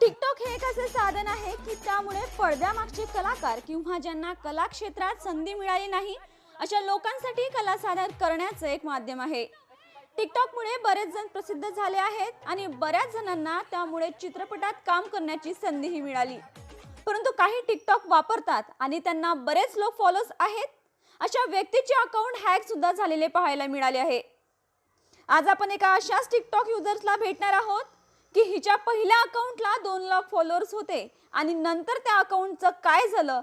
TikTok हे एक असे साधन आहे की त्यामुळे पडद्यामागचे कलाकार किंवा ज्यांना कला क्षेत्रात संधी मिळाली नाही अशा लोकांसाठी कला सादर करण्याचं एक माध्यम आहे. टिकटॉकमुळे बरेच जण प्रसिद्ध झाले आहेत आणि बऱ्याच जणांना त्यामुळे चित्रपटात काम करण्याची संधीही मिळाली. परंतु काही टिकटॉक वापरतात आणि त्यांना बरेच लोक फॉलोअर्स आहेत अशा व्यक्तीचे अकाउंट हॅक सुद्धा झालेले पाहायला मिळाले आहे. आज आपण एका अशाच टिकटॉक युजर्सला भेटणार आहोत की हिच्या पहिल्या अकाउंटला दोन लाख फॉलोअर्स होते आणि नंतर त्या अकाउंटचं काय झालं?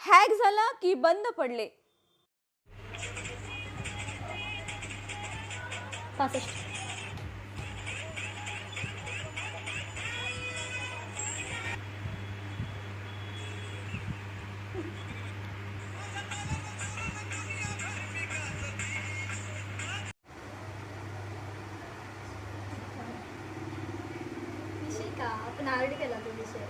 हॅक झालं की बंद पडले? का? आपण आवड केला तो विषय.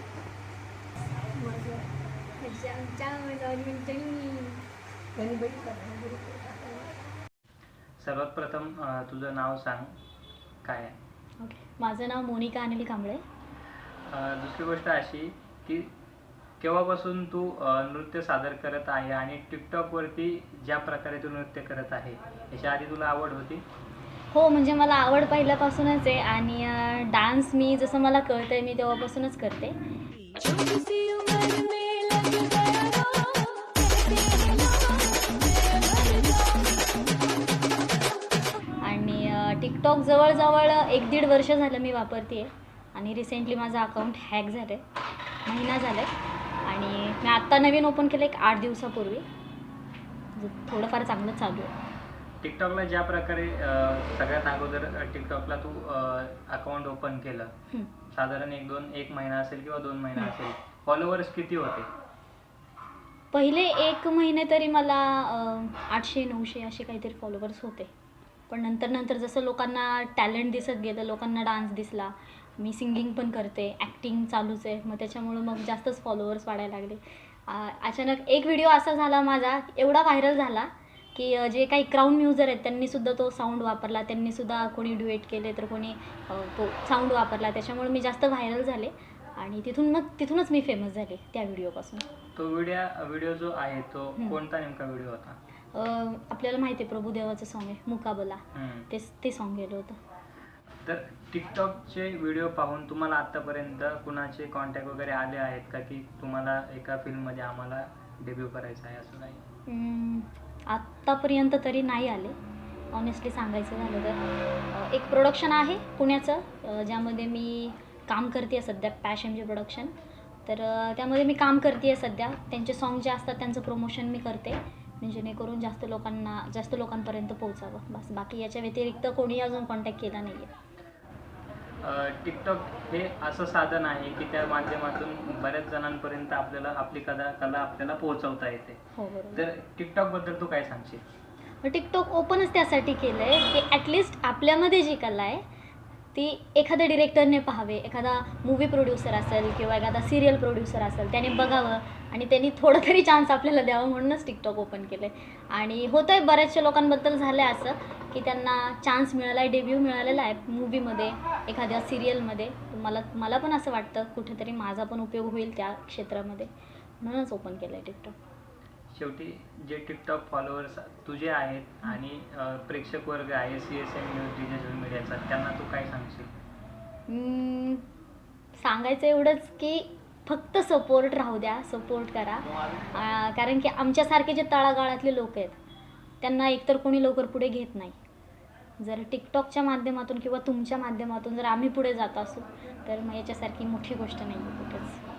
सर्वात प्रथम तुझं नाव सांग. काय आहे? ओके. माझं नाव मोनिका अनिल कांबळे. दुसरी गोष्ट अशी की केव्हापासून तू नृत्य सादर करत आहे आणि टिकटॉकवरती ज्या प्रकारे तू नृत्य करत आहे याच्या आधी तुला आवड होती? हो म्हणजे मला आवड पहिल्यापासूनच आहे आणि डान्स मी जसं मला कळतंय मी तेव्हापासूनच करते. आणि टिकटॉक जवळजवळ एक दीड वर्ष झालं मी वापरते आणि रिसेंटली माझं अकाउंट हॅक झालं आहे महिना झाला आहे आणि मी आत्ता नवीन ओपन केलं एक आठ दिवसापूर्वी. थोडंफार चांगलं चालू आहे. टिकटॉकला ज्या प्रकारे अ, सगळ्यात अगोदर टिकटॉकला तू अकाउंट ओपन केलं. साधारण एक दोन एक महिना असेल किंवा दोन महिना असेल फॉलोअर्स किती होते? पहिले एक महिने तरी मला अं, आठशे नऊशे असे काहीतरी फॉलोवर्स होते. पण नंतर नंतर जसं लोकांना टॅलेंट दिसत गेलं लोकांना डान्स दिसला मी सिंगिंग पण करते ॲक्टिंग चालूच आहे. मग त्याच्यामुळं मग जास्तच फॉलोवर्स वाढायला लागले. आ- अचानक एक व्हिडिओ असा झाला माझा एवढा व्हायरल झाला की जे काही क्राऊन म्युझर आहेत त्यांनीसुद्धा तो साऊंड वापरला. त्यांनीसुद्धा कोणी ड्युएट केले तर कोणी तो साऊंड वापरला. त्याच्यामुळे मी जास्त व्हायरल झाले. आणि तिथून मग तिथूनच मी फेमस झाले त्या व्हिडिओपासून तो व्हिडिओ व्हिडिओ जो आहे तो. कोणता नेमका व्हिडिओ होता? आपल्याला माहिती आहे प्रभुदेवाचं सॉन्ग आहे मुकाबला. ते ते सॉन्ग गेलं होतं. तर टिकटॉकचे व्हिडिओ पाहून तुम्हाला आतापर्यंत कुणाचे कॉन्टॅक्ट वगैरे आले आहेत का? की तुम्हाला एका फिल्ममध्ये आम्हाला डेब्यू करायचं आहे असं काही? आत्तापर्यंत तरी नाही आले. ऑनेस्टली सांगायचं झालं तर एक प्रोडक्शन आहे पुण्याचं ज्यामध्ये मी काम करते आहे सध्या पॅशनचे प्रोडक्शन तर त्यामध्ये मी काम करते आहे सध्या. त्यांचे सॉन्ग जे असतात त्यांचं प्रमोशन मी करते. म्हणजे जेणेकरून जास्त लोकांना जास्त लोकांपर्यंत पोहोचावं. बस बाकी याच्या व्यतिरिक्त कोणी अजून कॉन्टॅक्ट केला नाही आहे टिकटॉक हे असं साधन आहे की त्या माध्यमातून बऱ्याच जणांपर्यंत आपल्याला आपली कला कला आपल्याला पोहोचवता येते. हो बरोबर. तर टिकटॉकबद्दल तू काय सांगशील? टिकटॉक ओपनच त्यासाठी केलं आहे की ॲटलिस्ट आपल्यामध्ये जी कला आहे ती एखाद्या डिरेक्टरने पाहावे. एखादा मूवी प्रोड्युसर असेल किंवा एखादा सिरियल प्रोड्युसर असेल त्याने बघावं आणि त्यांनी थोडं तरी चान्स आपल्याला द्यावं म्हणूनच टिकटॉक ओपन केलं आहे आणि होतं आहे बऱ्याचशा लोकांबद्दल झालं आहे असं की त्यांना चान्स मिळाला आहे डेब्यू मिळालेला आहे मूवीमध्ये एखाद्या सिरियलमध्ये मला मला पण असं वाटतं कुठेतरी माझा पण उपयोग होईल त्या क्षेत्रामध्ये. म्हणूनच ओपन केलं आहे टिकटॉक शेवटी जे टिकटॉक फॉलोअर्स तुझे आहेत आणि प्रेक्षक वर्ग आहे C S M news digital मीडियाचा त्यांना तू काय सांगशील? सांगायचं एवढंच की फक्त सपोर्ट राहू द्या सपोर्ट करा. कारण की आमच्यासारखे जे तळागाळातले लोक आहेत त्यांना एकतर कोणी लवकर पुढे घेत नाही. जर टिकटॉकच्या माध्यमातून किंवा तुमच्या माध्यमातून जर आम्ही पुढे जात असू तर मग याच्यासारखी मोठी गोष्ट नाही आहे कुठेच.